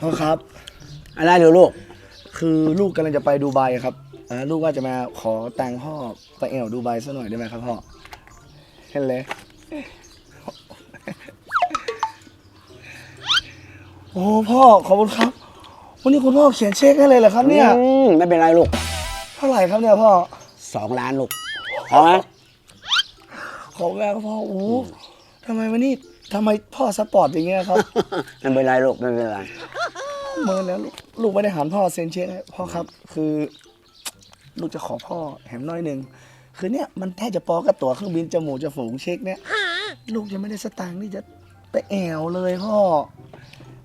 พ่อครับ อะไรเหรอลูก คือลูกกำลังจะไปดูไบครับเอ่อลูกว่าจะมาขอแต่งพ่อไปแอวดูไบสักหน่อยได้ไหมครับพ่อเห็นเลยโอ้พ่อขอบคุณครับ วันนี้คุณพ่อเขียนเช็คให้เลยเหรอครับเนี่ย อืมไม่เป็นไรลูกเท่าไหร่ครับเนี่ยพ่อสองล้านลูกพอไหมขอบคุณมากครับพ่อโอ้ทำไมวันนี้ ทำไมพ่อสปอร์ตอย่างเงี้ยครับ ไม่เป็นไรลูกไม่เป็นไรเมินแล้วลูกลูกไม่ได้หันพ่อเซ็นเช็คให้พ่อครับ คือ ลูกจะขอพ่อแหมน้อยหนึ่งคือเนี่ยมันแทบจะปอกระตั๋วเครื่องบินจมูกจะฝูงเช็คเนี่ย ลูกยังไม่ได้สตางค์ที่จะไปแอวเลยพ่อ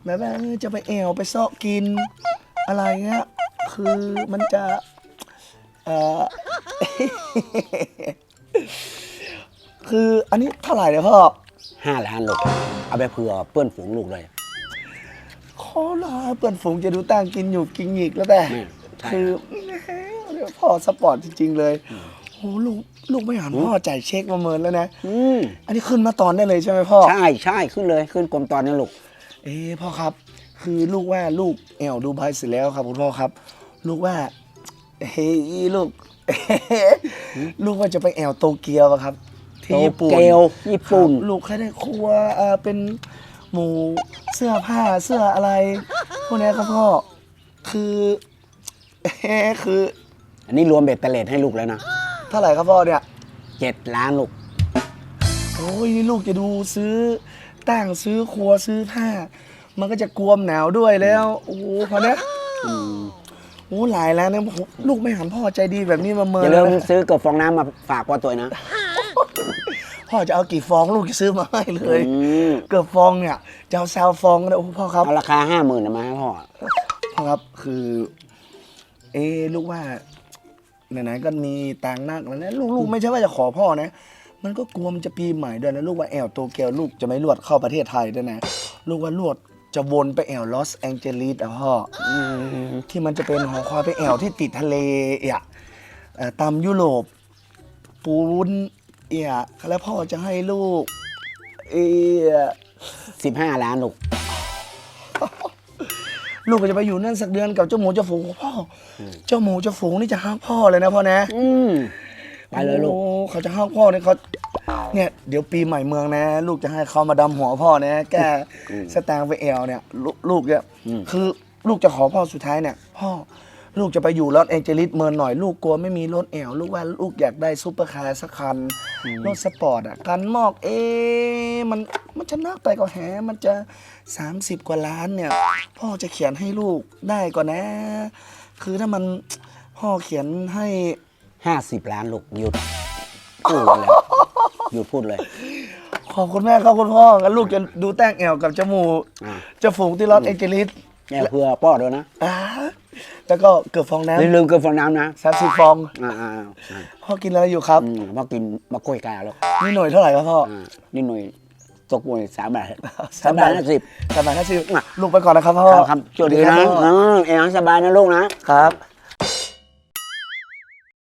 แม้ว่าเออจะไปแอวไปซอกกิน อะไรเงี้ยคือมันจะเออ คืออันนี้เท่าไหร่เนี่ยพ่อ ห้าล้านลูก เอาไปเผื่อเพื่อนฝูงลูกเลย ขอลาเปิดฝูงจะดูตั้งกินอยู่กินหยิกแล้วแต่อืมใช่ คือแหมเดี๋ยวพ่อสปอร์ตจริง ๆ เลยโอ้ลูกลูกไม่หันพ่อจ่ายเช็คมาเมินแล้วนะ อืมอันนี้ขึ้นมาตอนได้เลยใช่ไหมพ่อ ใช่ใช่ขึ้นเลยขึ้นกลมตอนนี้ลูก เอ้พ่อครับ คือลูกว่าลูกแอวดูไบเสร็จแล้วครับคุณพ่อครับ ลูกว่าเฮ้ยลูก ลูกว่าจะไปแอวโตเกียวอะครับ ที่ญี่ปุ่นโตเกียวญี่ปุ่น ครับลูกแค่ได้ครัวเอ่อเป็นหมูเสื้อผ้าเสื้ออะไร พวกเนี้ยครับพ่อ คือคือ อันนี้รวมเบ็ดเตล็ดให้ลูกแล้วนะเท่าไหร่ครับพ่อเนี่ย เจ็ดล้านลูก โอ้ยนี่ลูกจะดูซื้อตั้งซื้อครัวซื้อผ้า มันก็จะกลวมหนาวด้วยแล้ว โอ้โหพอเนี้ยอืมโอ้หลายแล้วเนี่ยผมลูกไม่หันพ่อใจดีแบบนี้มาเมิอนย่าลืมนะซื้อเกับฟองน้ำมาฝากพ่อตัวนะ พ่อจะเอากี่ฟองลูกจะซื้อมาให้เลย อืมเกือบฟองเนี่ยจะเอาแซวฟองนะโอ้พ่อครับเอาราคาห้าหมื่นมาให้พ่อ พ่อครับคือ เอะลูกว่าไหนๆก็มีตังค์นักแล้วนะลูกลูกไม่ใช่ว่าจะขอพ่อนะ มันก็กลัวมันจะปีใหม่ด้วยนะลูกว่าแอลโตเกียวลูกจะไม่ลวดเข้าประเทศไทยด้วยนะลูกว่าลวดจะวนไปแอลลอสแองเจลิสอะพ่ออที่มันจะเป็นหอคอยไปแอลที่ติดทะเลอะเอ่อตามยุโรปปูน เอียแล้วพ่อจะให้ลูก เอียสิบห้าล้านลูก ลูกก็จะไปอยู่นั่นสักเดือนกับเจ้าหมูเจ้าฝูงของพ่ออเจ้าหมูเจ้าฝูงนี่จะฮักพ่อเลยนะพ่อนะอืมไปเลยลูก โอ้เขาจะฮักพ่อเนี่ยเขาเนี่ยเดี๋ยวปีใหม่เมืองนะ ลูกจะให้เขามาดำหัวพ่อนะ แกอืมสแตางค์ไปแอลเนี่ย ลูกลูกเนี่ยอืม คือลูกจะขอพ่อสุดท้ายเนี่ย พ่อ ลูกจะไปอยู่ลอสแองเจลิสเมินหน่อยลูกกลัวไม่มีรถแอลลูกว่าลูกอยากได้ซูเปอร์คาร์สักคันรถสปอร์ตอะกันมอกเอ๊ะมันมันจะนักไปก็แหมันจะ 30 กว่าล้านเนี่ย พ่อจะเขียนให้ลูกได้ก่อนนะ คือถ้ามันพ่อเขียนให้ห้าสิบล้านลูกหยุดพูดเลยหยุดพูดเลยขอบคุณแม่ครับคุณพ่องั้นลูกจะดูแต้งแอวกับจมูกอ่าจะฝูงที่ลอสแองเจลิสแม่เพื่อพ่อด้วยนะอ่า แล้วก็เกือบฟองน้อย่าลืมเกินฟองน้ำนะำสามสิบฟอง อ่าอ่าอ่าพ่อกินอะไรอยู่ครับ อืมพ่อกินมะกล้วยกาแล้วนี่หน่วยเท่าไหร่ครับพ่ออ่านี่หน่วยตกหน่วยสามบาทสามบาทห้าสิบ สามบาทห้าสิบลูกไปก่อนนะครับพ่อครับครับโชคดีนะสวัสอืมเอ็งสบายนะลูกนะ ครับ